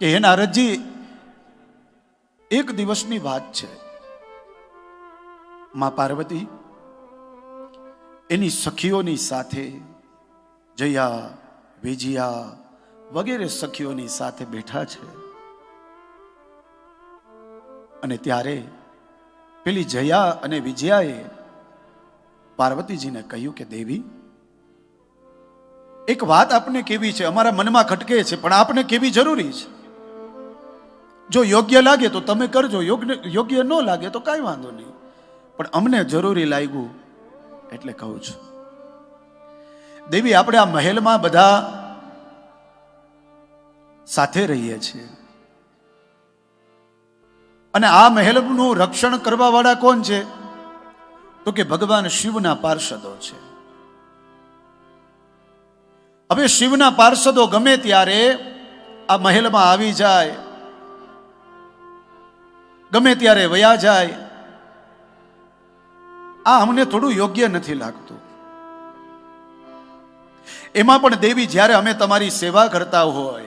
કે હે નારદજી, એક દિવસની વાત છે. માં પાર્વતી, એની સખીઓની સાથે જયા, વિજયા વગેરે સખીઓની સાથે બેઠા છે. અને ત્યારે પેલી જયા અને વિજયાએ પાર્વતીજીને કહ્યું કે, દેવી, એક વાત આપને કેવી છે? અમારા મનમાં ખટકે છે, પણ આપને કેવી જરૂરી છે? જો યોગ્ય લાગે તો તમે કરજો, યોગ્ય ન લાગે તો કાંઈ વાંધો નહીં. પણ અમને જરૂરી લાગ્યું એટલે કહું છું. દેવી, આપણે આ મહેલમાં બધા સાથે રહીએ છીએ. અને આ મહેલનું રક્ષણ કરવા વાળા કોણ છે? તો કે ભગવાન શિવના પાર્ષદો છે. હવે શિવના પાર્ષદો ગમે ત્યારે આ મહેલમાં આવી જાય ગમે ત્યારે વયા જાય, આ અમને થોડું યોગ્ય નથી લાગતું. એમાં પણ દેવી જ્યારે અમે તમારી સેવા કરતા હોય,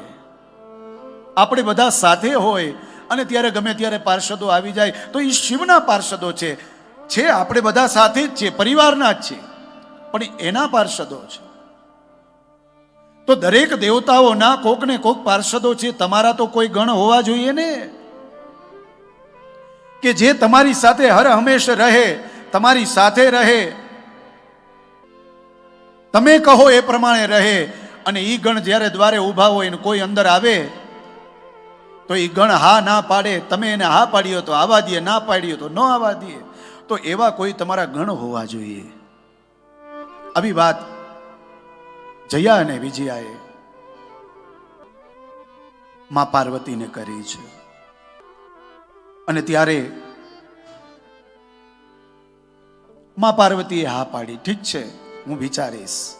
આપણે બધા સાથે હોય, અને ત્યારે ગમે ત્યારે પાર્ષદો આવી જાય, તો એ શિવના પાર્ષદો છે. છે, આપણે બધા સાથે જ છે, પરિવારના જ છે, પણ એના પાર્ષદો છે. તો દરેક દેવતાઓના કોક ને કોક પાર્ષદો છે, તમારા તો કોઈ ગણ હોવા જોઈએ ને? કે જે તમારી સાથે હર હંમેશ રહે, તમારી સાથે રહે. તમે કહો એ પ્રમાણે રહે અને ઈ ગણ જ્યારે દ્વારે ઊભા હોય ને કોઈ અંદર આવે, તો એ ગણ હા ના પાડે, તમે એને હા પાડ્યો તો આવા દઈએ ના પાડ્યો તો ન આવા દઈએ તો એવા કોઈ તમારા ગણ હોવા જોઈએ. આવી વાત જયા અને વિજયાએ મા પાર્વતીને કરી છે. અને ત્યારે માં પાર્વતીએ હા પાડી, ઠીક છે, હું વિચારીશ.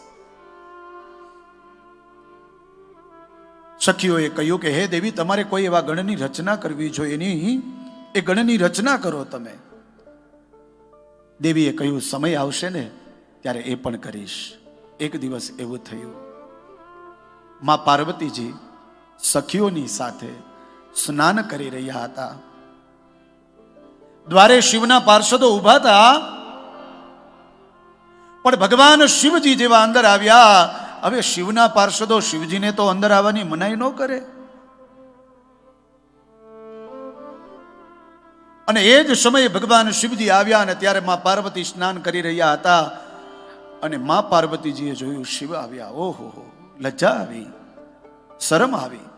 સખીઓએ કહ્યું કે, હે દેવી, તમારે કોઈ એવા ગણની રચના કરવી જોઈએ નહીં. એ ગણની રચના કરો તમે. દેવીએ કહ્યું, સમય આવશે ને, ત્યારે એ પણ કરીશ. એક દિવસ એવું થયું. માં પાર્વતીજી સખીઓની સાથે સ્નાન કરી રહ્યા હતા. દ્વારે શિવના પાર્ષદો ઊભા હતા. પણ ભગવાન શિવજી જેવા અંદર આવ્યા. હવે શિવના પાર્ષદો શિવજીને તો અંદર આવવાની મનાઈ ન કરે. અને એ જ સમયે ભગવાન શિવજી આવ્યા અને ત્યારે માં પાર્વતી સ્નાન કરી રહ્યા હતા. અને માં પાર્વતીજીએ જોયું, શિવ આવ્યા. ઓહો, લજ્જા આવી. શરમ આવી.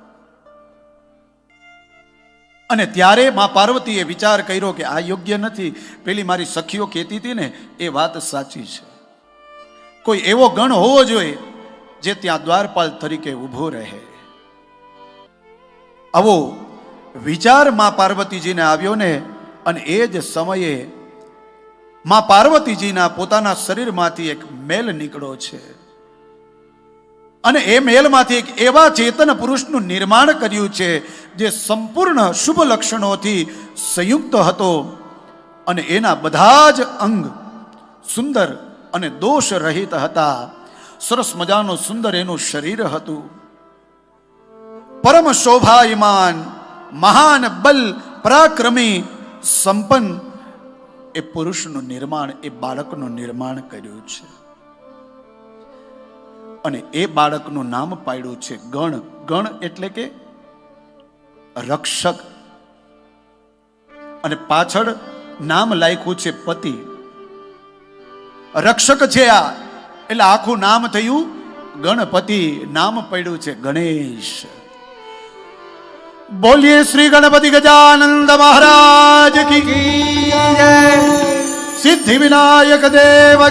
અને ત્યારે મા પાર્વતીએ વિચાર કર્યો કે આ યોગ્ય નથી. પેલી મારી સખીઓ કહેતી હતી ને, એ વાત સાચી છે. કોઈ એવો ગણ હોવો જોઈએ જે ત્યાં દ્વારપાલ તરીકે ઊભો રહે. આવો વિચાર મા પાર્વતીજીને આવ્યો ને, અને એ જ સમયે મા પાર્વતીજીના પોતાના શરીરમાંથી એક મેલ નીકળ્યો છે. અને એ મેલમાંથી એક એવા ચેતન પુરુષનું નિર્માણ કર્યું છે, જે સંપૂર્ણ શુભ લક્ષણોથી સંયુક્ત હતો. અને એના બધા જ અંગ સુંદર અને દોષ રહિત હતા. સરસ મજાનું સુંદર એનું શરીર હતું. પરમ શોભાયમાન, મહાન, બલ, પરાક્રમી, સંપન્ન એ પુરુષનું નિર્માણ, એ બાળકનું નિર્માણ કર્યું છે. અને એ બાળકનું નામ પાડ્યું છે ગણ. ગણ એટલે કે રક્ષક. અને પાછળ નામ લાખ્યું છે પતિ. રક્ષક છે આ. એટલે આખું નામ થયું ગણપતિ. નામ પડ્યું છે ગણેશ. બોલીએ શ્રી ગણપતિ ગજાનંદ મહારાજ કી સિદ્ધિ વિનાયક દેવ